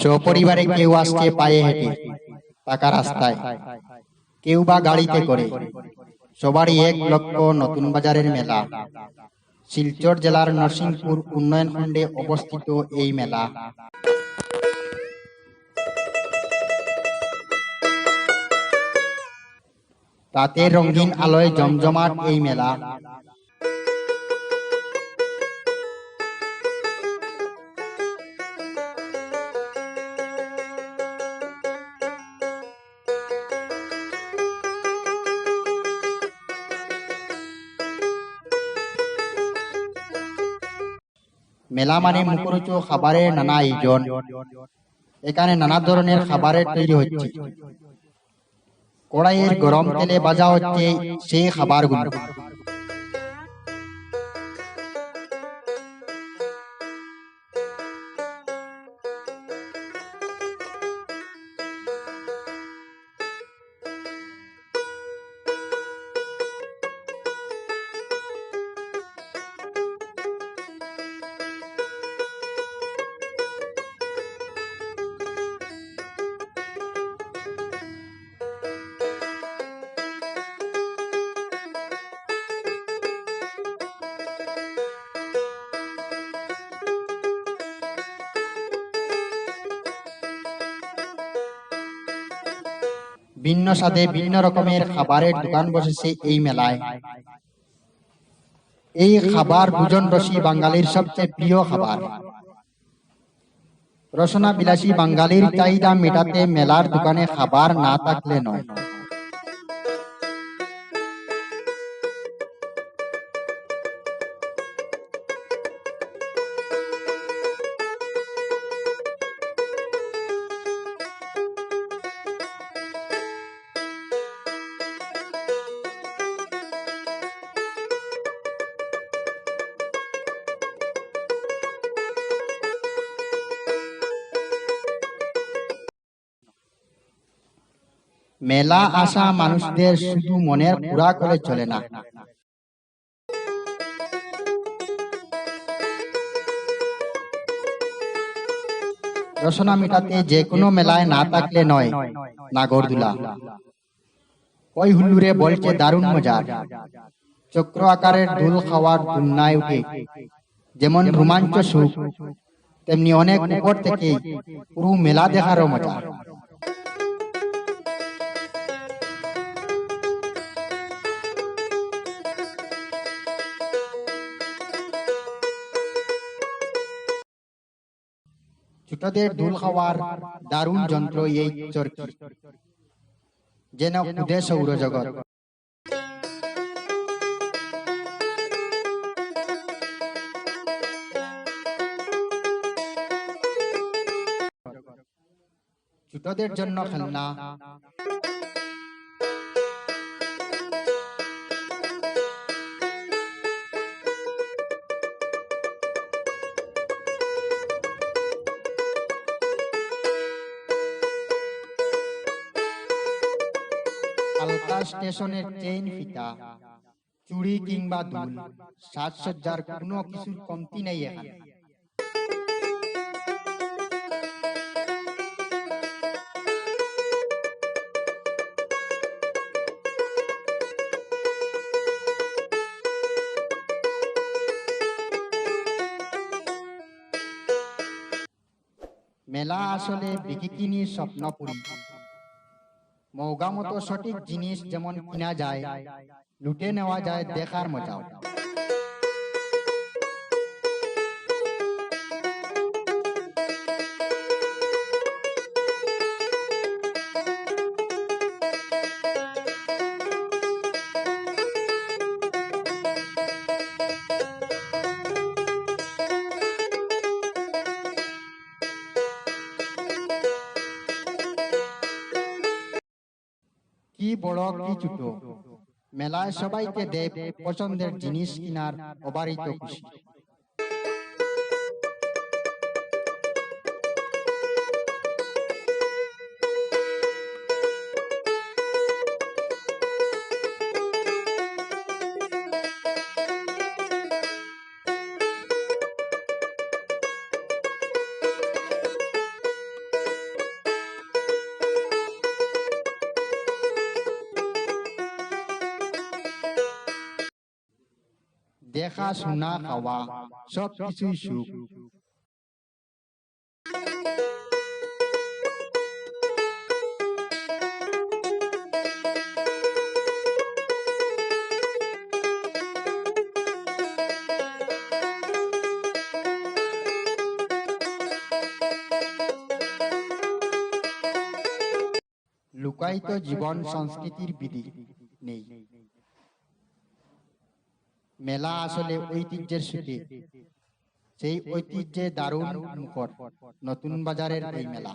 সপরিবারে কেউ আসছে পায়ে হেঁটে, পাকা রাস্তায়, কেউ বা গাড়িতে করে, সবারই এক লক্ষ নতুন বাজারের মেলা। শিলচর জেলার নরসিংপুর উন্নয়ন খণ্ডে অবস্থিত এই মেলা। রাতের রঙিন আলোয় জমজমাট এই মেলা। মেলা মানে মুখরোচক খাবারের নানা আয়োজন এখানে নানা ধরনের খাবারের তৈরি হচ্ছে। কড়াইয়ের গরম তেলে ভাজা হচ্ছে সেই খাবারগুলো। ভিন্ন স্বাদে ভিন্ন রকমের খাবারের দোকান বসেছে এই মেলায়। এই খাবার ভোজন রসি বাঙালির সবচেয়ে প্রিয় খাবার। রসনা বিলাসী বাঙালির চাহিদা মেটাতে মেলার দোকানে খাবার না থাকলে নয়। মেলা আসা মানুষদের শুধু মনের পুরা করে চলে না। রসনা মেটাতে যে কোনো মেলায় না থাকলে নয়, নাগরদোলা। ওই হুল্লুরে বলছে দারুণ মজার চক্র আকারের দুল খাওয়ার দুলনায় উঠে, যেমন রোমাঞ্চ সুখ তেমনি অনেক উপর থেকে পুরো মেলা দেখারও মজা। ছোটদের দুল খাওয়ার দারুণ যন্ত্র এই চরকি। যেন খুদে সৌরজগৎ। ছোটদের জন্য খেলনা। হালকা স্টেশনের চেইন ফিতা, চুড়ি কিংবা দুল, সাজসজ্জার কোনো কিছুর কমতি নেই এখানে। মেলা আসলে বিকিকিনির স্বপ্নপুরী। মৌগা মতো সঠিক জিনিস যেমন কিনা যায় লুটে নেওয়া যায় দেখার মজাও। কি বড় কি ছোট? মেলায় সবাইকে দেব পছন্দের জিনিস কিনার অবারিত খুশি। দেখা শোনা খাওয়া সব কিছুই সুখ। লুকায়িত জীবন সংস্কৃতির বিধি নেই। মেলা আসলে ঐতিহ্যের সুখে সেই ঐতিহ্যে দারুণ নতুন বাজারের এই মেলা।